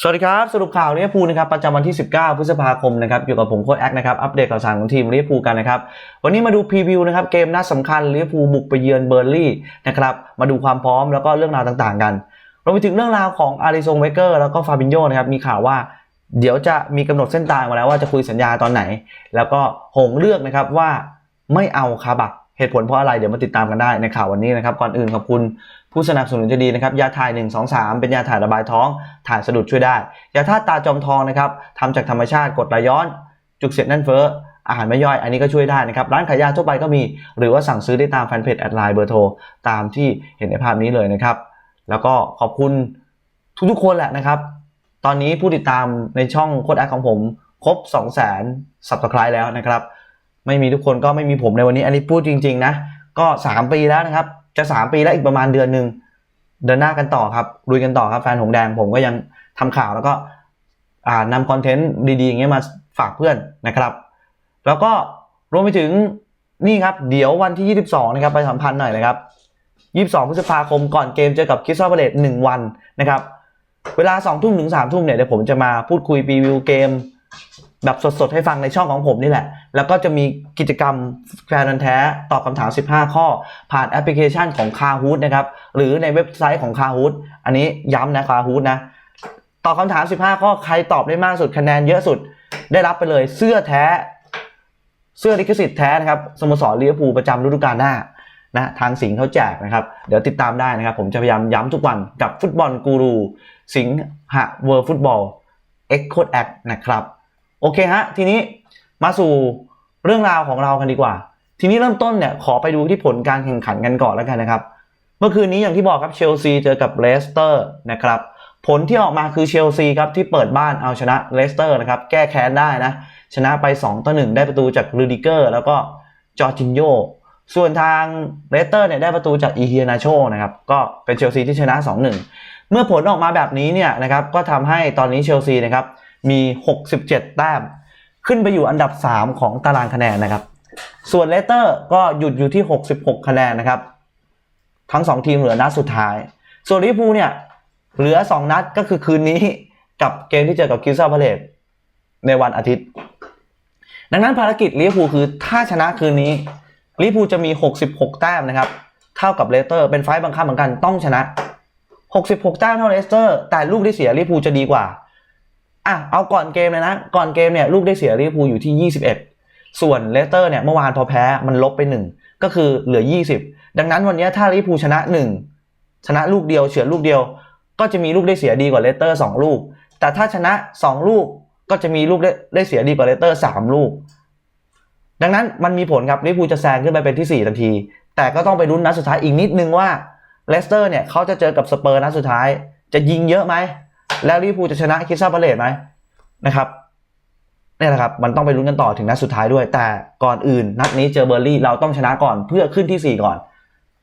สวัสดีครับ สรุปข่าวลิเวอร์พูลนะครับประจำวันที่ 19 พฤษภาคมนะครับอยู่กับผมโค้ชแอคนะครับอัปเดตข่าวสารของทีมลิเวอร์พูลกันนะครับวันนี้มาดูพรีวิวนะครับเกมน่าสำคัญลิเวอร์พูลบุกไปเยือนเบอร์ลี่นะครับมาดูความพร้อมแล้วก็เรื่องราวต่างๆ กันรวมไปถึงเรื่องราวของอาริซงเวเกอร์แล้วก็ฟาบินโญนะครับมีข่าวว่าเดี๋ยวจะมีกำหนดเส้นตายมาแล้วว่าจะคุยสัญญาตอนไหน แล้วก็หงเลือกนะครับว่าไม่เอาคาบักเหตุผลเพราะอะไรเดี๋ยวมาติดตามกันได้ในข่าววันนี้นะครับก่อนอื่นขอบคุณ ผู้สนับสนุนจะดีนะครับ ยาถ่าย 1 2 3 เป็นยาถ่ายระบายท้อง ถ่ายสะดุดช่วยได้ ยาธาตุตาจอมทองนะครับทำจากธรรมชาติกดไหลย้อน จุกเสียดแน่นเฟ้ออาหารไม่ย่อยอันนี้ก็ช่วยได้นะครับ ร้านขายยาทั่วไปก็มี หรือว่าสั่งซื้อได้ตามแฟนเพจแอดไลน์เบอร์โทรตามที่เห็นในภาพนี้เลยนะครับ แล้วก็ขอบคุณทุกๆคนแหละนะครับ ตอนนี้ผู้ติดตามในช่องโคดแอคของผมครบ 2 0 0 0 0 0สับสไครต์แล้วนะครับ ไม่มีทุกคนก็ไม่มีผมในวันนี้ อันนี้พูดจริง ๆ นะ ก็ 3 ปีแล้วนะครับ จะ3ปีแล้วอีกประมาณเดือนหนึ่งเดินหน้ากันต่อครับลุยกันต่อครับแฟนหงแดงผมก็ยังทำข่าวแล้วก็อ่านำคอนเทนต์ดีๆอย่างเงี้ยมาฝากเพื่อนนะครับ แล้วก็รวมไปถึงนี่ครับ เดี๋ยววันที่ 22 นะครับไปสัมพันธ์หน่อยนะครับ 22 พฤษภาคมก่อนเกมเจอกับคิสซาเบเลต1วันนะครับ เวลา 2 ทุ่มถึง 3 ทุ่มเนี่ยเดี๋ยวผมจะมาพูดคุยรีวิวเกม แบบสดๆ ให้ฟังในช่องของผมนี่แหละ แล้วก็จะมีกิจกรรมแฟนพันแท้ตอบคำถาม 15 ข้อ ผ่านแอปพลิเคชันของ c a h o o t นะครับ หรือในเว็บไซต์ของ c a h o o t อันนี้ย้ำนะ c a h o o t นะ ตอบคำถาม 15 ข้อใครตอบได้มากสุดคะแนนเยอะสุด ได้รับไปเลยเสื้อแท้ เสื้อลิขสิทธิ์แท้นะครับสโมสรลิเวอร์พูลประจำฤดูกาลหน้านะทางสิงห์เขาแจกนะครับ เดี๋ยวติดตามได้นะครับ ผมจะพยายามย้ำทุกวันกับฟุตบอลกูรู สิงหะเวิร์ฟุตบอลเอ็กโคดแอคนะครับ โอเคฮะ ทีนี้มาสู่เรื่องราวของเรากันดีกว่า ทีนี้เริ่มต้นเนี่ยขอไปดูที่ผลการแข่งขันกันก่อนแล้วกันนะครับ เมื่อคืนนี้อย่างที่บอกครับเชลซีเจอกับเลสเตอร์นะครับ ผลที่ออกมาคือเชลซีครับที่เปิดบ้านเอาชนะเลสเตอร์นะครับ แก้แค้นได้นะ ชนะไป2ต่อ1ได้ประตูจากรูดิเกอร์ แล้วก็จอร์จินโยส่วนทางเลสเตอร์เนี่ยได้ประตูจากอีเฮียนาโชนะครับ ก็เป็นเชลซีที่ชนะ 2-1 เมื่อผลออกมาแบบนี้เนี่ยนะครับก็ทำให้ตอนนี้เชลซีนะครับ มี 67 แต้ม ขึ้นไปอยู่อันดับ 3 ของตารางคะแนนนะครับ ส่วนเลสเตอร์ก็หยุดอยู่ที่ 66 คะแนนนะครับ ทั้ง 2 ทีมเหลือนัดสุดท้าย ส่วนลิพูเนี่ยเหลือ 2 นัดก็คือคืนนี้กับเกมที่เจอกับคิวซาพาเลตในวันอาทิตย์ ดังนั้นภารกิจลิเวอร์พูลคือถ้าชนะคืนนี้ลิเวอร์พูลจะมี 66 แต้มนะครับ เท่ากับเลสเตอร์เป็นไฟต์บังคับเหมือนกันต้องชนะ 66 แต้มเท่าเลสเตอร์ แต่ลูกได้เสียลิเวอร์พูลจะดีกว่า อะเอาก่อนเกมเลยนะ ก่อนเกมเนี่ยลูกได้เสียลิเวอร์พูลอยู่ที่ 21 ส่วนเลสเตอร์เนี่ยเมื่อวานพอแพ้มันลบไป 1 ก็คือเหลือ 20 ดังนั้นวันนี้ถ้าลิเวอร์พูลชนะ 1 ชนะลูกเดียวเฉือนลูกเดียว ก็จะมีลูกได้เสียดีกว่าเลสเตอร์ 2 ลูก แต่ถ้าชนะ 2 ลูกก็จะมีลูกได้ได้เสียดีกว่าเลสเตอร์ 3 ลูก ดังนั้นมันมีผลครับลิเวอร์พูลจะแซงขึ้นไปเป็นที่ 4 ทันที แต่ก็ต้องไปลุ้นนัดสุดท้ายอีกนิดนึงว่าเลสเตอร์เนี่ยเขาจะเจอกับสเปอร์นัดสุดท้าย จะยิงเยอะไหม แล้วลิเวอร์พูลจะชนะคิสซาพาเลตไหมนะครับนี่ยนะครับ มันต้องไปลุ้นกันต่อถึงนัดสุดท้ายด้วย แต่ก่อนอื่น นัดนี้เจอเบอร์ลี่เราต้องชนะก่อนเพื่อขึ้นที่ 4 ก่อน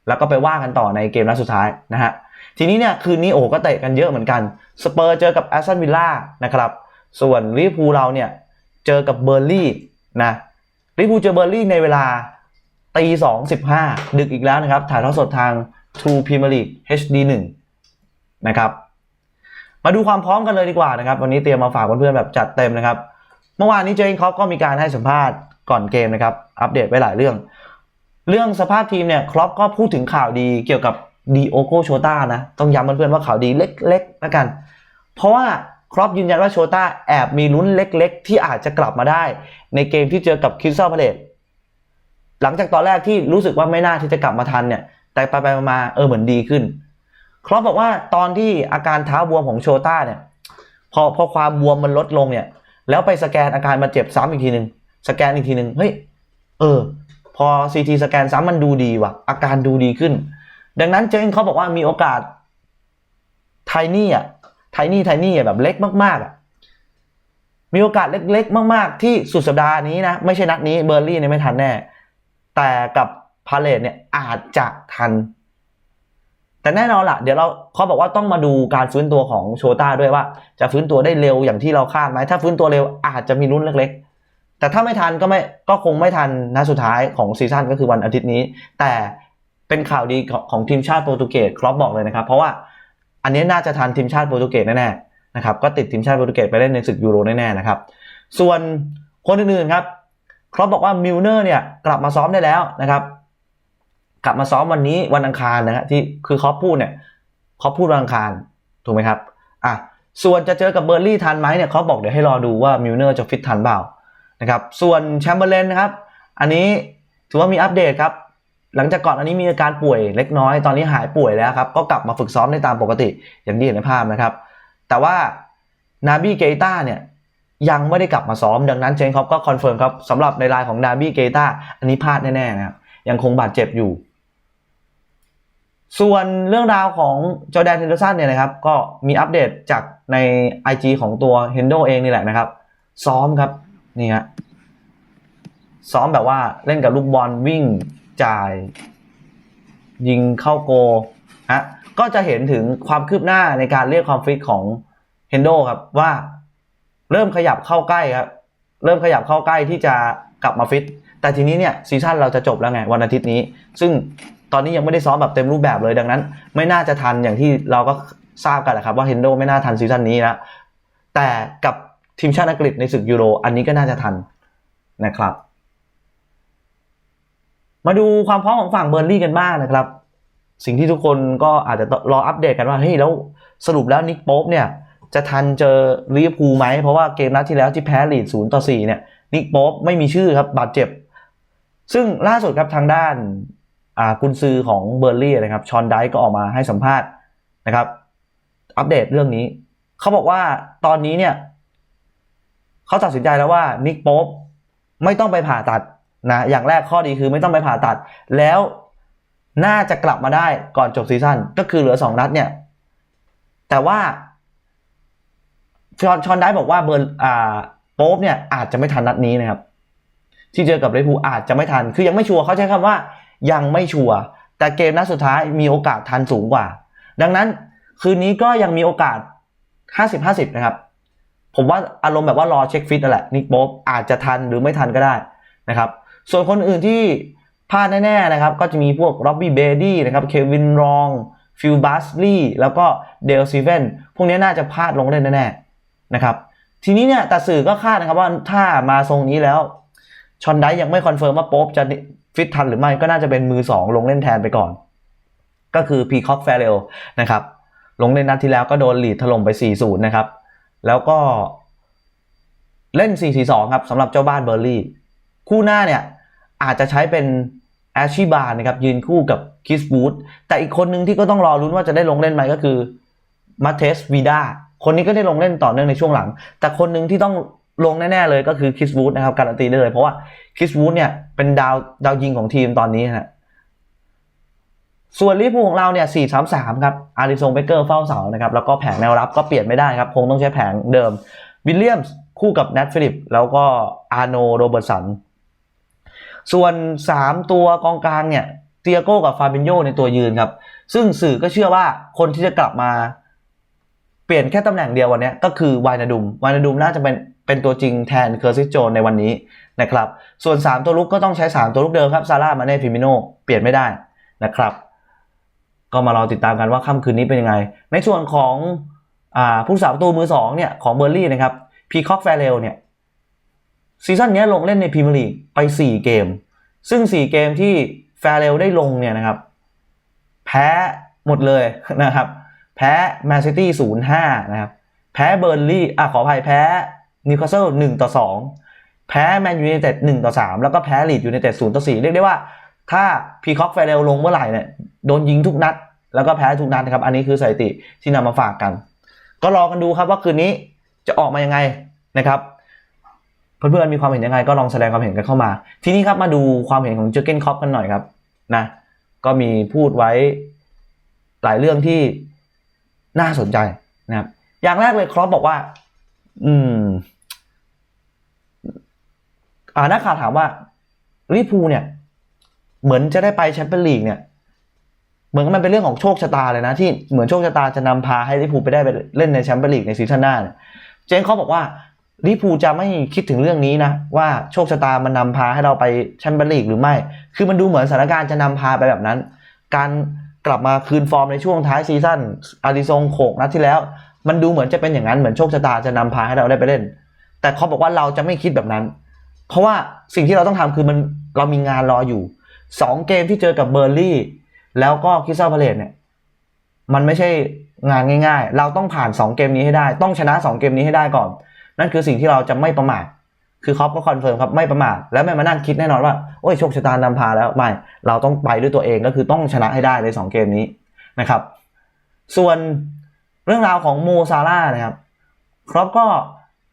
แล้วก็ไปว่ากันต่อในเกมนัดสุดท้ายนะฮะทีนี้เนี่ยคืนนี้โอ้ก็เตะกันเยอะเหมือนกันสเปอร์เจอกับแอสตันวิลล่านะครับส่วนลิเวอร์พูลเราเนี่ยเจอกับเบอร์ลี่นะลิเวอร์พูลเจอเบอร์ลี่ในเวลาตีสองสิบห้าดึกอีกแล้วนะครับ ถ่ายทอดสดทาง True Premier League HD 1นะครับ มาดูความพร้อมกันเลยดีกว่านะครับ วันนี้เตรียมมาฝากเพื่อนๆแบบจัดเต็มนะครับ เมื่อวานนี้เจอเกนคอปก็มีการให้สัมภาษณ์ก่อนเกมนะครับ อัปเดตไว้หลายเรื่อง เรื่องสภาพทีมเนี่ยคล็อปก็พูดถึงข่าวดีเกี่ยวกับดีโอโกโชต้านะ ต้องย้ำเพื่อนๆว่าข่าวดีเล็กๆแล้วกัน เพราะว่าครอปยืนยันว่าโชต้าแอบมีลุ้นเล็ก ๆ ที่อาจจะกลับมาได้ ในเกมที่เจอกับคิสซาพาเลตหลังจากตอนแรกที่รู้สึกว่าไม่น่าที่จะกลับมาทันเนี่ย แต่ไปไปมาเออเหมือนดีขึ้น ครอปบอกว่าตอนที่อาการเท้าบวมของโชต้าเนี่ย พอพอความบวมมันลดลงเนี่ย แล้วไปสแกนอาการมาเจ็บซ้ำอีกทีหนึ่งสแกนอีกทีหนึ่งเฮ้ยเออ พอซีทีสแกนซ้ำมันดูดีว่ะ อาการดูดีขึ้น ดังนั้นเจนเขาบอกว่ามีโอกาสไทนี่อะไทนี่ไทนี่แบบเล็กมากๆอะมีโอกาสเล็ก ๆ มาก ๆ ที่สุดสัปดาห์นี้นะ ไม่ใช่นัดนี้เบอร์ลี่เนี่ยไม่ทันแน่ แต่กับพาเลตเนี่ยอาจจะทัน แต่แน่นอนล่ะเดี๋ยวเราเขาบอกว่าต้องมาดูการฟื้นตัวของโชต้าด้วยว่า จะฟื้นตัวได้เร็วอย่างที่เราคาดไหมถ้าฟื้นตัวเร็วอาจจะมีลุ้นเล็ก ๆ แต่ถ้าไม่ทันก็ไม่ก็คงไม่ทันนัดสุดท้ายของซีซั่นก็คือวันอาทิตย์นี้ แต่เป็นข่าวดีของของทีมชาติโปรตุเกสครอปบอกเลยนะครับเพราะว่าอันนี้น่าจะทันทีมชาติโปรตุเกสแน่ๆนะครับก็ติดทีมชาติโปรตุเกสไปเล่นในศึกยูโรแน่ๆนะครับส่วนคนอื่นๆครับครอปบอกว่ามิลเนอร์เนี่ยกลับมาซ้อมได้แล้วนะครับ กลับมาซ้อมวันนี้วันอังคารนะฮะที่คือครอปพูดเนี่ยครอปพูดวันอังคารถูกไหมครับอะส่วนจะเจอกับเบอร์ลี่ทันไหมเนี่ยเขาบอกเดี๋ยวให้รอดูว่ามิลเนอร์จะฟิตทันเปล่านะครับส่วนแชมเบอร์เลนนะครับอันนี้ถือว่ามีอัปเดตครับหลังจากก่อนอันนี้มีอาการป่วยเล็กน้อยตอนนี้หายป่วยแล้วครับก็กลับมาฝึกซ้อมได้ตามปกติอย่างที่เห็นในภาพนะครับ แต่ว่านาบี้เกต้าเนี่ยยังไม่ได้กลับมาซ้อมดังนั้นเจนคอปก็คอนเฟิร์มครับสำหรับในรายของนาบี้เกต้าอันนี้พลาดแน่ๆนะครับยังคงบาดเจ็บอยู่ ส่วนเรื่องราวของจอแดนเฮนเดอร์สันเนี่ยนะครับ ก็มีอัปเดตจากใน IG ของตัวเฮนโดเองนี่แหละนะครับ ซ้อมครับ นี่ฮะซ้อมแบบว่าเล่นกับลูกบอลวิ่งจ่าย ยิงเข้าโกฮะก็จะเห็นถึงความคืบหน้าในการเรียกความฟิตของเฮนโดครับว่าเริ่มขยับเข้าใกล้ครับ เริ่มขยับเข้าใกล้ที่จะกลับมาฟิตแต่ทีนี้เนี่ยซีซั่นเราจะจบแล้วไงวันอาทิตย์นี้ ซึ่ง ตอนนี้ยังไม่ได้ซ้อมแบบเต็มรูปแบบเลยดังนั้น ไม่น่าจะทันอย่างที่เราก็ทราบกันแหละครับว่าเฮนโดไม่น่าทันซีซั่นนี้แล้วแต่กับทีมชาติอังกฤษในศึกยูโรอันนี้ก็น่าจะทันนะครับ มาดูความพร้อมของฝั่งเบอร์ลี่กันบ้างนะครับ สิ่งที่ทุกคนก็อาจจะรออัปเดตกันว่าเฮ้ยแล้วสรุปแล้วนิกโป๊ปเนี่ยจะทันเจอลิเวอร์พูลไหม เพราะว่าเกมนัดที่แล้วที่แพ้ลีดศูนย์ต่อสี่เนี่ยนิกโป๊ปไม่มีชื่อครับบาดเจ็บ ซึ่งล่าสุดครับทางด้าน กุนซือของเบอร์ลี่นะครับชอนไดก็ออกมาให้สัมภาษณ์นะครับ อัปเดตเรื่องนี้ เขาบอกว่าตอนนี้เนี่ยเขาตัดสินใจแล้วว่านิกโป๊ปไม่ต้องไปผ่าตัดนะอย่างแรกข้อดีคือไม่ต้องไปผ่าตัด แล้วน่าจะกลับมาได้ก่อนจบซีซั่นก็คือเหลือสองนัดเนี่ย แต่ว่าชอนชอนได้บอกว่าเบอร์อ่าโป๊ปเนี่ยอาจจะไม่ทันนัดนี้นะครับ ที่เจอกับลิเวอร์พูลอาจจะไม่ทัน คือยังไม่ชัวร์เขาใช้คำว่า ยังไม่ชัวร์แต่เกมนัดสุดท้ายมีโอกาสทันสูงกว่า ดังนั้นคืนนี้ก็ยังมีโอกาส 50-50 นะครับ ผมว่าอารมณ์แบบว่ารอเช็คฟิตนั่นแหละนิกโป๊ปอาจจะทันหรือไม่ทันก็ได้นะครับ ส่วนคนอื่นที่พลาดแน่ๆนะครับ ก็จะมีพวกร็อบบี้เบดี้นะครับเควินรองฟิลบัสลีย์แล้วก็เดลซีเวนพวกนี้น่าจะพลาดลงเล่นแน่ๆนะครับ ทีนี้เนี่ยแต่สื่อก็คาดนะครับว่าถ้ามาทรงนี้แล้วชอนไดยังไม่คอนเฟิร์มว่าโป๊ปจะ ฟิตทันหรือไม่ก็น่าจะเป็นมือ 2 ลงเล่นแทนไปก่อน ก็คือพีคอกแฟเรลนะครับ ลงเล่นนัดที่แล้วก็โดนลีดถล่มไป 4-0 นะครับ แล้วก็เล่น 4-4-2 ครับสำหรับเจ้าบ้านเบอร์ลี่ คู่หน้าเนี่ย อาจจะใช้เป็นแอชชีบาร์นะครับ ยืนคู่กับคิสบูธแต่อีกคนหนึ่งที่ก็ต้องรอรุ้นว่าจะได้ลงเล่นไหมก็คือมาเทสวีดาคนนี้ก็ได้ลงเล่นต่อเนื่องในช่วงหลัง แต่คนหนึ่งที่ต้อง ลงแน่ๆเลยก็คือคิสบูธนะครับการันตีได้เลย เพราะว่าคิสบูธเนี่ยเป็นดาวดาวยิงของทีมตอนนี้นะส่วนลิเวอร์พูของเราเนี่ย 4-3-3 ครับ อาริซงเบเกอร์เฝ้าเสานะครับ แล้วก็แผงแนวรับก็เปลี่ยนไม่ได้ครับ คงต้องใช้แผงเดิม วิลเลียมส์คู่กับแนทฟิลิป แล้วก็อาร์โนโรเบิร์ตสัน ส่วน 3 ตัวกองกลางเนี่ย เตียโก้กับฟาบินโยในตัวยืนครับ ซึ่งสื่อก็เชื่อว่าคนที่จะกลับมา เปลี่ยนแค่ตำแหน่งเดียววันนี้ก็คือวายนาดุม วายนาดุมน่าจะเป็น เป็นตัวจริงแทนเคอร์ซิสโจนในวันนี้นะครับ ส่วน 3 ตัวลุกก็ต้องใช้ 3 ตัวลุกเดิมครับซาร่ามาเน่ฟิมิโนเปลี่ยนไม่ได้นะครับ ก็มารอติดตามกันว่าค่ำคืนนี้เป็นยังไง ในส่วนของอผู้สาประตูมือสองเนี่ยของเบอร์ลี่นะครับพีคอกแฟเรลเนี่ยซีซั่นนี้ลงเล่นในพรีเมียร์ลีกไป 4 เกม ซึ่ง 4 เกมที่แฟเรลได้ลงเนี่ยนะครับ แพ้หมดเลยนะครับ แพ้แมนซิตี้ศูนย์ห้านะครับ แพ้เบอร์ลี่อะขออภัยแพ้ นิวคาสเซิลหนึ่งต่อสองแพ้แมนยูไนเต็ดหนึ่งต่อสามแล้วก็แพ้ลีดยูไนเต็ดศูนย์ต่อสี่เรียกได้ว่าถ้าพีคอกแฟเรลลงเมื่อไหร่เนี่ยโดนยิงทุกนัด แล้วก็แพ้ทุกนัดนะครับ อันนี้คือสถิติที่นำมาฝากกัน ก็รอกันดูครับว่าคืนนี้จะออกมายังไงนะครับ เพื่อนๆมีความเห็นยังไง ก็ลองแสดงความเห็นกันเข้ามา ทีนี้ครับมาดูความเห็นของเจอเกนคอปกันหน่อยครับนะก็มีพูดไว้หลายเรื่องที่น่าสนใจนะครับ อย่างแรกเลยครอปบอกว่า อืม อ่านักข่าวถามว่าลิพูเนี่ย เหมือนจะได้ไปแชมเปี้ยนลีกเนี่ย เหมือนมันเป็นเรื่องของโชคชะตาเลยนะ ที่เหมือนโชคชะตาจะนำพาให้ลิพูไปได้ไปเล่นในแชมเปี้ยนลีกในซีซั่นหน้าเนี่ยเจนเขาบอกว่าลิพูจะไม่คิดถึงเรื่องนี้นะ ว่าโชคชะตามันนำพาให้เราไปแชมเปี้ยนลีกหรือไม่ คือมันดูเหมือนสถานการณ์จะนำพาไปแบบนั้น การกลับมาคืนฟอร์มในช่วงท้ายซีซั่นอาริซงโขกนัดที่แล้ว มันดูเหมือนจะเป็นอย่างนั้นเหมือนโชคชะตาจะนำพาให้เราได้ไปเล่น แต่เขาบอกว่าเราจะไม่คิดแบบนั้น เพราะว่าสิ่งที่เราต้องทำคือมันเรามีงานรออยู่สองเกมที่เจอกับเบอร์ลี่แล้วก็คิสตัลพาเลตเนี่ย มันไม่ใช่งานง่าย ๆ เราต้องผ่าน 2 เกมนี้ให้ได้ ต้องชนะ 2 เกมนี้ให้ได้ก่อน นั่นคือสิ่งที่เราจะไม่ประมาทคือเขาก็คอนเฟิร์มครับไม่ประมาทแล้วไม่มานั่งคิดแน่นอนว่าโอ้ยโชคชะตานำพาแล้วไม่เราต้องไปด้วยตัวเองก็คือต้องชนะให้ได้ใน 2 เกมนี้นะครับ ส่วนเรื่องราวของโมซาร่านะครับครอปก็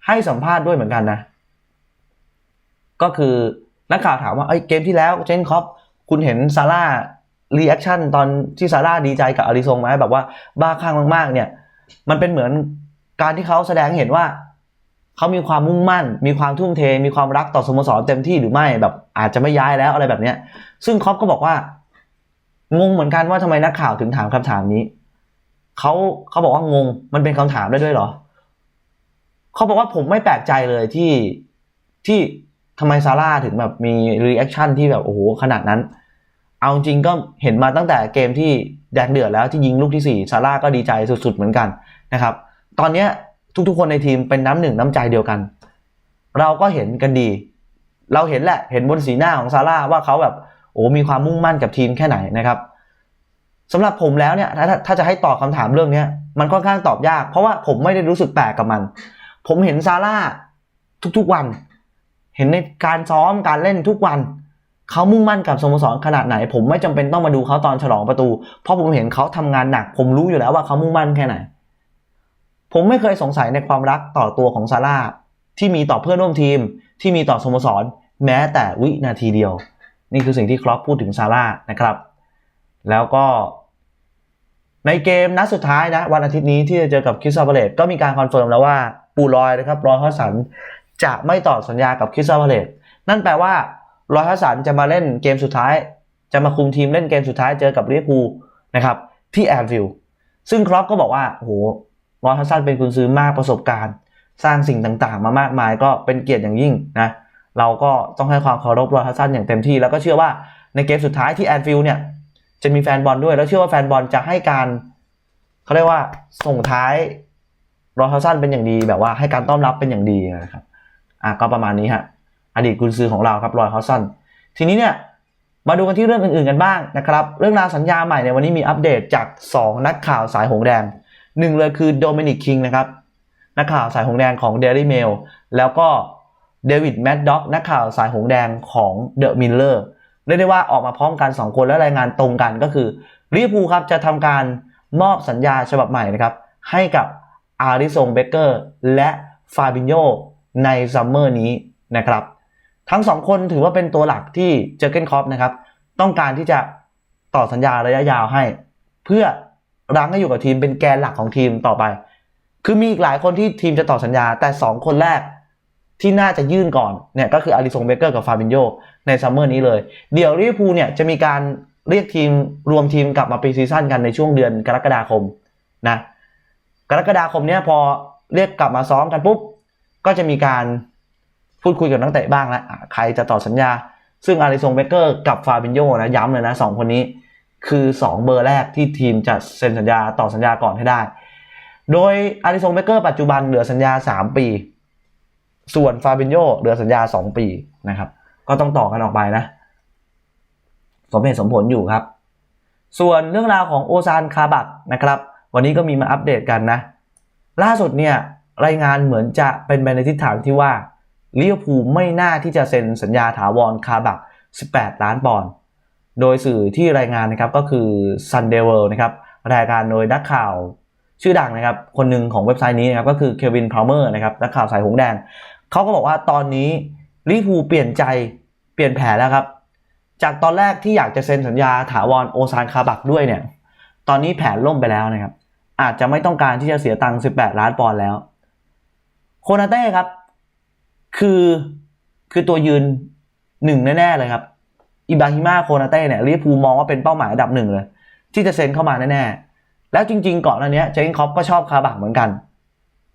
ให้สัมภาษณ์ด้วยเหมือนกันนะ ก็คือนักข่าวถามว่าไอ้ยเกมที่แล้วเจนคอปคุณเห็นซาร่ารีแอคชั่นตอนที่ซาร่าดีใจกับอาริซงไหมแบบว่าบ้าคลั่งมากๆ เนี่ย มันเป็นเหมือนการที่เขาแสดงเห็นว่าเขามีความมุ่งมั่น มีความทุ่มเท มีความรักต่อสโมสรเต็มที่หรือไม่แบบอาจจะไม่ย้ายแล้วอะไรแบบเนี้ย ซึ่งคอปก็บอกว่างงเหมือนกันว่าทำไมนักข่าวถึงถามคำถามนี้เขาเขาบอกว่างงมันเป็นคำถามได้ด้วยเหรอเขาบอกว่าผมไม่แปลกใจเลยที่ที่ ทำไมซาร่าถึงแบบมีรีแอคชั่นที่แบบโอ้โหขนาดนั้น เอาจริงก็เห็นมาตั้งแต่เกมที่แดงเดือดแล้วที่ยิงลูกที่4ซาร่าก็ดีใจสุดๆเหมือนกันนะครับ ตอนนี้ทุกๆคนในทีมเป็นน้ำหนึ่งน้ำใจเดียวกัน เราก็เห็นกันดี เราเห็นแหละเห็นบนสีหน้าของซาร่าว่าเขาแบบโอ้มีความมุ่งมั่นกับทีมแค่ไหนนะครับสำหรับผมแล้วเนี่ยถ้าถ้าจะให้ตอบคำถามเรื่องเนี้ยมันค่อนข้างตอบยาก เพราะว่าผมไม่ได้รู้สึกแปลกกับมัน ผมเห็นซาร่าทุกๆวัน เห็นในการซ้อมการเล่นทุกวัน เขามุ่งมั่นกับสโมสรขนาดไหน ผมไม่จำเป็นต้องมาดูเขาตอนฉลองประตู เพราะผมเห็นเขาทำงานหนัก ผมรู้อยู่แล้วว่าเขามุ่งมั่นแค่ไหน ผมไม่เคยสงสัยในความรักต่อตัวของซาร่าที่มีต่อเพื่อนร่วมทีม ที่มีต่อสโมสร แม้แต่วินาทีเดียว นี่คือสิ่งที่ครอปพูดถึงซาร่านะครับ แล้วก็ในเกมนัดสุดท้ายนะวันอาทิตย์นี้ที่จะเจอกับคิสตัลพาเลตก็มีการคอนเฟิร์มแล้วว่าปูลอยนะครับรอยฮอสัน จะไม่ต่อสัญญากับคริสตัลพาเลตนั่นแปลว่า รอยฮอสสันจะมาเล่นเกมสุดท้าย จะมาคุมทีมเล่นเกมสุดท้ายเจอกับลิเวอร์พูลนะครับที่แอนฟิลด์ซึ่งครอปก็บอกว่าโอ้โหรอยฮอสสันเป็นคุณซื้อมากประสบการณ์ สร้างสิ่งต่างๆ มามากมายก็เป็นเกียรติอย่างยิ่งนะเราก็ต้องให้ความเคารพรอยฮอสสันอย่างเต็มที่ แล้วก็เชื่อว่าในเกมสุดท้ายที่แอนฟิลด์เนี่ยจะมีแฟนบอลด้วยแล้วเชื่อว่าแฟนบอลจะให้การเขาเรียกว่าส่งท้ายรอเทาสันเป็นอย่างดีแบบว่าให้การต้อนรับเป็นอย่างดีนะครับ อะก็ประมาณนี้ฮะอดีตกุนซือของเราครับรอยเทาสันทีนี้เนี่ยมาดูกันที่เรื่องอื่นๆกันบ้างนะครับ เรื่องราวสัญญาใหม่ในวันนี้มีอัปเดตจาก 2 นักข่าวสายหงแดงหนึ่งเลยคือโดมินิกคิงนะครับนักข่าวสายหงแดงของ Daily Mail แล้วก็เดวิดแมดด็อกนักข่าวสายหงแดงของเดอะมิลเลอร์เรียกได้ว่าออกมาพร้อมกัน 2 คนและรายงานตรงกันก็คือลิเวอร์พูลครับจะทำการมอบสัญญาฉบับใหม่นะครับให้กับอาริซงเบเกอร์และฟาบินโย ในซัมเมอร์นี้นะครับ ทั้งสองคนถือว่าเป็นตัวหลักที่เจอเกนคอปนะครับต้องการที่จะต่อสัญญาระยะยาวให้ เพื่อรั้งให้อยู่กับทีมเป็นแกนหลักของทีมต่อไป คือมีอีกหลายคนที่ทีมจะต่อสัญญา แต่ 2 คนแรกที่น่าจะยื่นก่อนเนี่ยก็คืออาริซงเบเกอร์กับฟาบินโยในซัมเมอร์นี้เลย เดี๋ยวลิเวอร์พูลเนี่ยจะมีการเรียกทีมรวมทีมกลับมาปีซีซั่นกันในช่วงเดือนกรกฎาคมนะกรกฎาคมเนี้ยพอเรียกกลับมาซ้อมกันปุ๊บ ก็จะมีการพูดคุยกับนักเตะบ้างแล้วใครจะต่อสัญญา ซึ่งอาริซงเบเกอร์กับฟาบินโยนะย้ำเลยนะสองคนนี้คือ 2 เบอร์แรกที่ทีมจะเซ็นสัญญาต่อสัญญาก่อนให้ได้ โดยอาริซงเบเกอร์ปัจจุบันเหลือสัญญา 3 ปี ส่วนฟาบินโยเหลือสัญญา 2 ปีนะครับ ก็ต้องต่อกันออกไปนะ สมเหตุสมผลอยู่ครับ ส่วนเรื่องราวของโอซานคาบักนะครับ วันนี้ก็มีมาอัปเดตกันนะ ล่าสุดเนี่ย รายงานเหมือนจะเป็นไปในทิศทางที่ว่าลิเวอร์พูลไม่น่าที่จะเซ็นสัญญาถาวรคาบัก 18 ล้านปอนด์โดยสื่อที่รายงานนะครับก็คือ Sunday World นะครับรายการโดยนักข่าว ชื่อดังนะครับ คนหนึ่งของเว็บไซต์นี้นะครับก็คือเควินพาวเมอร์นะครับนักข่าวสายหงแดง เขาก็บอกว่าตอนนี้ลิเวอร์พูลเปลี่ยนใจเปลี่ยนแผนแล้วครับ จากตอนแรกที่อยากจะเซ็นสัญญาถาวรโอซานคาบักด้วยเนี่ยตอนนี้แผนล่มไปแล้วนะครับอาจจะไม่ต้องการที่จะเสียตังค์ 18 ล้านปอนด์แล้ว โคนาเต้ครับ คือคือตัวยืนหนึ่งแน่ ๆ เลยครับอิบราฮิมาโคนาเต้เนี่ยลิเวอร์พูลมองว่าเป็นเป้าหมายอันดับหนึ่งเลย ที่จะเซ็นเข้ามาแน่ๆแล้วจริง ๆ ก่อนหน้านี้เจคคอปก็ชอบคาบักเหมือนกัน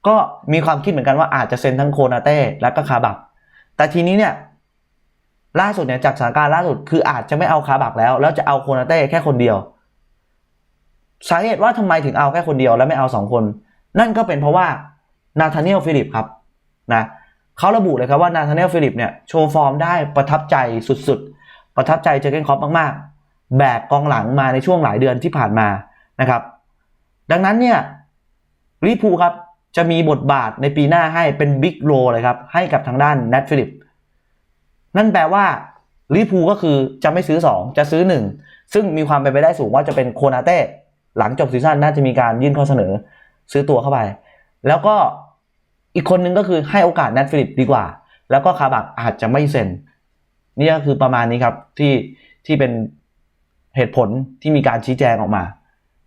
ก็มีความคิดเหมือนกันว่าอาจจะเซ็นทั้งโคนาเต้และก็คาบักแต่ทีนี้เนี่ยล่าสุดเนี่ยจากสถานการณ์ล่าสุดคืออาจจะไม่เอาคาบักแล้ว แล้วจะเอาโคนาเต้แค่คนเดียวสาเหตุว่าทำไมถึงเอาแค่คนเดียว แล้วไม่เอาสองคน นั่นก็เป็นเพราะว่า นาธาเนียลฟิลิปครับนะเขาระบุเลยครับว่านาธาเนียลฟิลิปเนี่ยโชว์ฟอร์มได้ประทับใจสุดๆ ประทับใจเจอเกนคอปมากๆ แบกกองหลังมาในช่วงหลายเดือนที่ผ่านมานะครับ ดังนั้นเนี่ยลิเวอร์พูครับจะมีบทบาทในปีหน้าให้เป็นบิ๊กโรเลยครับ ให้กับทางด้านนัทฟิลิปนั่นแปลว่าลิพูก็คือจะไม่ซื้อ 2 จะซื้อ 1 ซึ่งมีความเป็นไปได้สูงว่าจะเป็นโคนาเต้หลังจบซีซั่นน่าจะมีการยื่นข้อเสนอซื้อตัวเข้าไป แล้วก็ อีกคนนึงก็คือให้โอกาสนัทฟิลิปดีกว่า แล้วก็คาบักอาจจะไม่เซ็น นี่ก็คือประมาณนี้ครับที่ที่เป็นเหตุผลที่มีการชี้แจงออกมา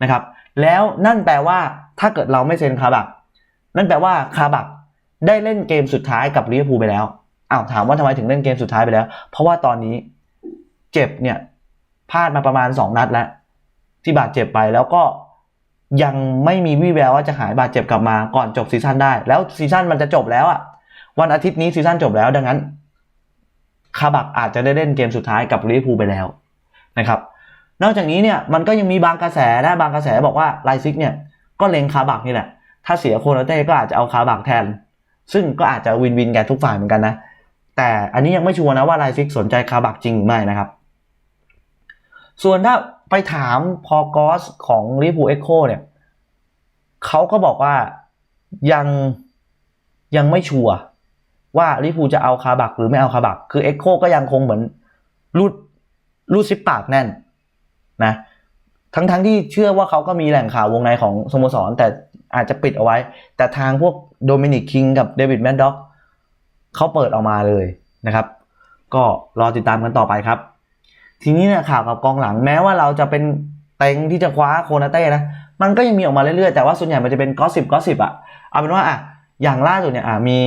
นะครับ แล้วนั่นแปลว่าถ้าเกิดเราไม่เซ็นคาบักนั่นแปลว่าคาบักได้เล่นเกมสุดท้ายกับลิเวอร์พูลไปแล้วอ้าวถามว่าทำไมถึงเล่นเกมสุดท้ายไปแล้ว เพราะว่าตอนนี้เจ็บเนี่ยพลาดมาประมาณ 2 นัดแล้ว ที่บาดเจ็บไปแล้วก็ ยังไม่มีวี่แววว่าจะหายบาดเจ็บกลับมาก่อนจบซีซั่นได้ แล้วซีซั่นมันจะจบแล้วอะวันอาทิตย์นี้ซีซั่นจบแล้วดังนั้นคาบักอาจจะได้เล่นเกมสุดท้ายกับลิเวอร์พูลไปแล้วนะครับนอกจากนี้เนี่ยมันก็ยังมีบางกระแสนะบางกระแสบอกว่าไลซิกเนี่ยก็เล็งคาบักนี่แหละ ถ้าเสียโคนาเต้ก็อาจจะเอาคาบักแทน ซึ่งก็อาจจะวินวินแก่ทุกฝ่ายเหมือนกันนะ แต่อันนี้ยังไม่ชัวร์นะว่าไลซิกสนใจคาบักจริงหรือไม่นะครับ ส่วนถ้า ไปถามพอกอสของลิฟูเอ็กโคเนี่ยเขาก็บอกว่ายังยังไม่ชัวร์ว่าลิฟูจะเอาคาบักหรือไม่เอาคาบัก คือเอ็กโคก็ยังคงเหมือนรูดรูดซิปปากแน่นนะทั้งทั้งที่เชื่อว่าเขาก็มีแหล่งข่าววงในของสโมสร แต่อาจจะปิดเอาไว้ แต่ทางพวกโดมินิกคิงกับเดวิดแมนด็อกเขาเปิดออกมาเลยนะครับ ก็รอติดตามกันต่อไปครับ ทีนี้เนี่ยข่าวกับกองหลังแม้ว่าเราจะเป็นเต็งที่จะคว้าโคนาเต้นะมันก็ยังมีออกมาเรื่อยๆ แต่ว่าส่วนใหญ่มันจะเป็นกอสิบกอสิบอะเอาเป็นว่าอะอย่างล่าสุดเนี่ยอะมี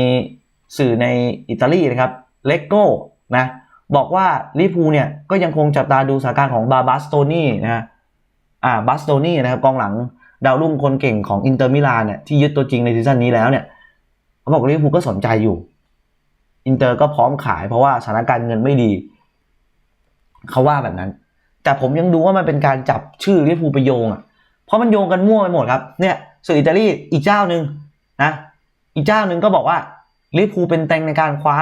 สื่อในอิตาลีนะครับเลโก้นะบอกว่าลิพูเนี่ยก็ยังคงจับตาดูสถานการณ์ของบาบาสโตนี่นะอ่าบาสโตนี่นะครับกองหลังดาวรุ่งคนเก่งของอินเตอร์มิลานเนี่ยที่ยึดตัวจริงในซีซั่นนี้แล้วเนี่ยเขาบอกลิพูก็สนใจอยู่อินเตอร์ก็พร้อมขายเพราะว่าสถานการณ์เงินไม่ดี เขาว่าแบบนั้น แต่ผมยังดูว่ามันเป็นการจับชื่อลิเวอร์พูลไปโยงอะเพราะมันโยงกันมั่วไปหมดครับเนี่ยสื่ออิตาลีอีกเจ้าหนึ่งนะอีกเจ้าหนึ่งก็บอกว่าลิเวอร์พูลเป็นเต็งในการคว้า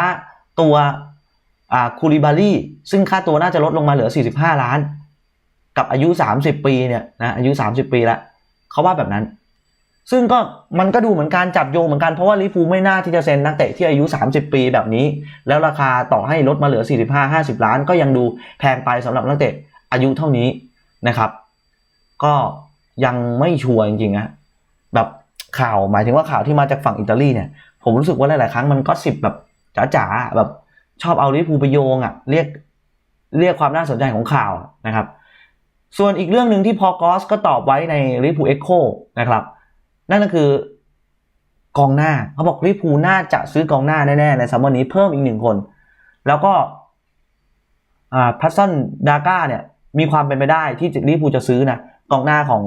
ตัวอ่าคูริบาลีซึ่งค่าตัวน่าจะลดลงมาเหลือ 45 ล้าน กับอายุ 30 ปีเนี่ยนะอายุ 30 ปีละเขาว่าแบบนั้น ซึ่งก็มันก็ดูเหมือนการจับโยงเหมือนกันเพราะว่าลิเวอร์พูไม่น่าที่จะเซ็นนักเตะที่อายุ 30 ปีแบบนี้ แล้วราคาต่อให้ลดมาเหลือ 45-50 ล้าน ก็ยังดูแพงไปสำหรับนักเตะอายุเท่านี้นะครับ ก็ยังไม่ชัวร์จริงๆนะแบบข่าวหมายถึงว่าข่าวที่มาจากฝั่งอิตาลีเนี่ย ผมรู้สึกว่าหลายๆครั้งมันก็สิบแบบจ๋าๆแบบชอบเอาลิเวอร์พูไปโยงอะเรียกเรียกความน่าสนใจของข่าวนะครับ ส่วนอีกเรื่องหนึ่งที่พอกอสก็ตอบไว้ในลิเวอร์พูเอ็กโคนะครับ นั่นก็คือกองหน้าเขาบอกลิพูน่าจะซื้อกองหน้าแน่ๆในซัมเมอร์นี้เพิ่มอีกหนึ่งคน แล้วก็พัสซันดาก้าเนี่ยมีความเป็นไปได้ที่ลิพูจะซื้อนะกองหน้าของ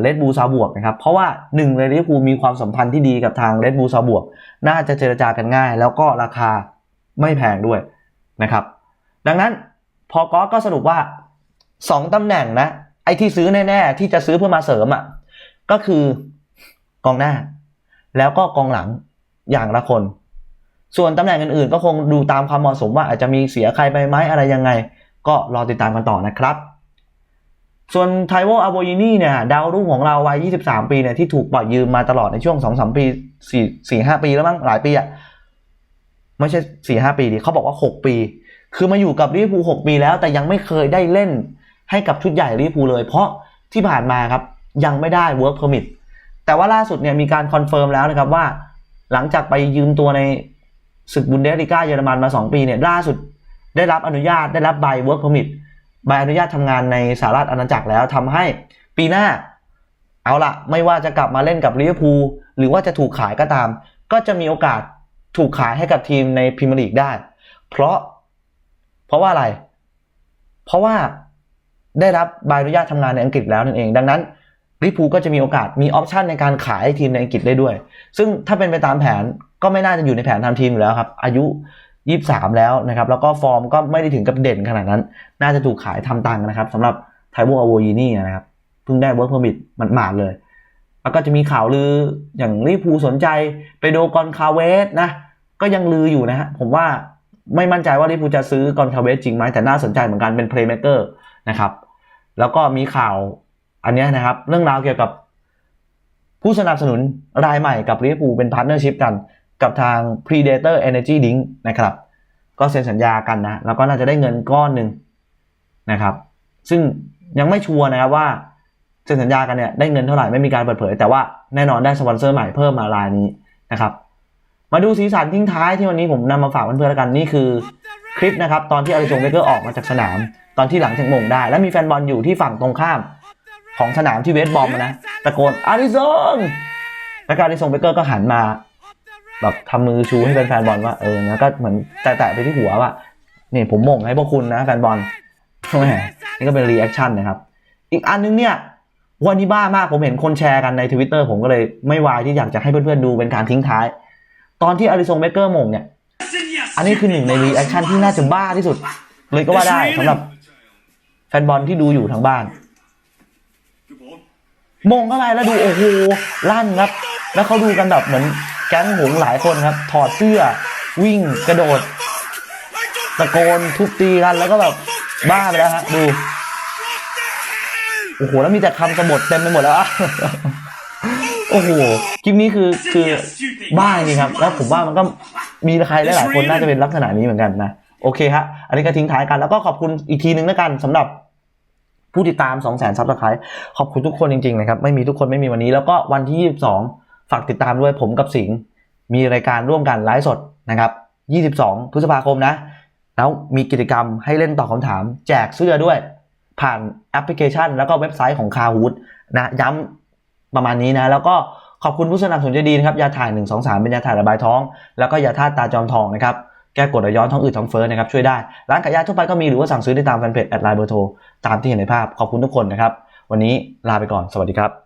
เลดบูซาบวกนะครับเพราะว่าหนึ่งเลยลิพูมีความสัมพันธ์ที่ดีกับทางเลดบูซาบวก น่าจะเจรจากันง่าย แล้วก็ราคาไม่แพงด้วยนะครับ ดังนั้นพอกอก็สรุปว่าสองตำแหน่งนะไอ้ที่ซื้อแน่ๆ ที่จะซื้อเพื่อมาเสริมอะ ก็คือกองหน้า แล้วก็กองหลังอย่างละคน ส่วนตำแหน่งอื่นๆ ก็คงดูตามความเหมาะสมว่าอาจจะมีเสียใครไปไหมอะไรยังไง ก็รอติดตามกันต่อนะครับ ส่วนไทโวอาโบยินี่เนี่ยดาวรุ่งของเราวัย 23 ปีเนี่ยที่ถูกปล่อยยืมมาตลอดในช่วง 2-3 ปี4 4 5ปีแล้วมั้งหลายปีอะไม่ใช่4-5ปีดิเขาบอกว่า6ปี คือมาอยู่กับลิเวอร์พูล6ปีแล้ว แต่ยังไม่เคยได้เล่นให้กับชุดใหญ่ลิเวอร์พูลเลย เพราะที่ผ่านมาครับ ยังไม่ได้ work permit แต่ว่าล่าสุดเนี่ยมีการคอนเฟิร์มแล้วนะครับว่า หลังจากไปยืมตัวในศึกบุนเดสลิก้าเยอรมันมา 2 ปีเนี่ยล่าสุดได้รับอนุญาตได้รับใบ work permit ใบอนุญาตทำงานในสหรัฐอาณาจักรแล้วทำให้ปีหน้า เอาละไม่ว่าจะกลับมาเล่นกับลิเวอร์พูลหรือว่าจะถูกขายก็ตาม ก็จะมีโอกาสถูกขายให้กับทีมในพรีเมียร์ลีกได้ เพราะ เพราะว่าอะไร เพราะว่าได้รับใบอนุญาตทำงานในอังกฤษแล้วนั่นเอง ดังนั้น ลิเวอร์พูก็จะมีโอกาสมีออปชันในการขายให้ทีมในอังกฤษได้ด้วย ซึ่งถ้าเป็นไปตามแผนก็ไม่น่าจะอยู่ในแผนทำทีมอยู่แล้วครับ อายุ 23 แล้วนะครับ แล้วก็ฟอร์มก็ไม่ได้ถึงกับเด่นขนาดนั้น น่าจะถูกขายทำตังค์นะครับสำหรับไทโบอาโวยีนี่นะครับเพิ่งได้เวิร์กเพอร์มิทมันหมาดเลย แล้วก็จะมีข่าวลืออย่างลิเวอร์พูสนใจไปโดกอนคาเวสนะก็ยังลืออยู่นะฮะผมว่าไม่มั่นใจว่าลิเวอร์พูจะซื้อกอนคาเวสจริงไหมแต่น่าสนใจเหมือนกันเป็นเพลย์เม k เกอร์นะครับแล้วก็มีข่าว อันนี้นะครับเรื่องราวเกี่ยวกับผู้สนับสนุนรายใหม่กับลิเวอร์พูลเป็นพาร์ทเนอร์ชิพกัน กับทาง Predator Energy Drink นะครับ ก็เซ็นสัญญากันนะ แล้วก็น่าจะได้เงินก้อนหนึ่งนะครับ ซึ่งยังไม่ชัวร์นะครับว่าเซ็นสัญญากันเนี่ยได้เงินเท่าไหร่ไม่มีการเปิดเผย แต่ว่าแน่นอนได้สปอนเซอร์ใหม่เพิ่มมารายนี้นะครับ มาดูสีสันทิ้งท้ายที่วันนี้ผมนำมาฝากเพื่อนๆแล้วกันนี่คือคลิปนะครับตอนที่อาริซงเบเกอร์ออกมาจากสนาม ตอนที่หลังจากมงได้ แล้วมีแฟนบอลอยู่ที่ฝั่งตรงข้าม ของสนามที่เวสบอมนะตะโกนอาริซงแล้วก็อาริซงเบเกอร์ก็หันมาแบบทำมือชูให้แฟนๆบอลว่าเออแล้วก็เหมือนแตะๆไปที่หัวว่านี่ผมมงให้พวกคุณนะแฟนบอลแหมนี่ก็เป็นรีแอคชั่นนะครับ อีกอันนึงเนี่ยวันนี้บ้ามากผมเห็นคนแชร์กันในทวิตเตอร์ผมก็เลยไม่วายที่อยากจะให้เพื่อนๆดูเป็นการทิ้งท้าย ตอนที่อาริซงเบเกอร์มงเนี่ย อันนี้คือหนึ่งในรีแอคชั่นที่น่าจะบ้าที่สุด เลยก็ว่าได้สำหรับแฟนบอลที่ดูอยู่ทางบ้าน มงเข้าไปแล้วดูโอ้โหลั่นครับ แล้วเขาดูกันแบบเหมือนแก๊งหงหลายคนครับ ถอดเสื้อ วิ่งกระโดด ตะโกนทุบตีกันแล้วก็แบบบ้าไปแล้วฮะดูโอ้โหแล้วมีแต่คำสบทเต็มไปหมดแล้วอะโอ้โหคลิปนี้คือคือบ้าจริงครับ แล้วผมว่ามันก็มีใครหลายๆคนน่าจะเป็นลักษณะนี้เหมือนกันนะ โอเคฮะ อันนี้ก็ทิ้งท้ายกันแล้วก็ขอบคุณอีกทีนึงแล้วกันสำหรับ ผู้ติดตาม2 0 0 0 0 0ซับสไครต์ขอบคุณทุกคนจริงๆนะครับ ไม่มีทุกคนไม่มีวันนี้ แล้วก็วันที่ 22 ฝากติดตามด้วยผมกับสิงห์มีรายการร่วมกันไลฟ์สดนะครับ 22 พฤษภาคมนะ แล้วมีกิจกรรมให้เล่นตอบคำถาม แจกเสื้อด้วย ผ่านแอปพลิเคชัน แล้วก็เว็บไซต์ของคา h ูดนะย้ำประมาณนี้นะ แล้วก็ขอบคุณผู้สนับสนุนใจดีนะครับยาถ่าย 1 2 3 เป็นยาถ่ายระบายท้อง แล้วก็ยาธาตุตาจอมทองนะครับ แก้กดย้อนท้องอืดท้องเฟ้อนะครับช่วยได้ร้านขายยาทั่วไปก็มีหรือว่าสั่งซื้อได้ตามแฟนเพจแอดไลน์เบอร์โทรตามที่เห็นในภาพขอบคุณทุกคนนะครับวันนี้ลาไปก่อนสวัสดีครับ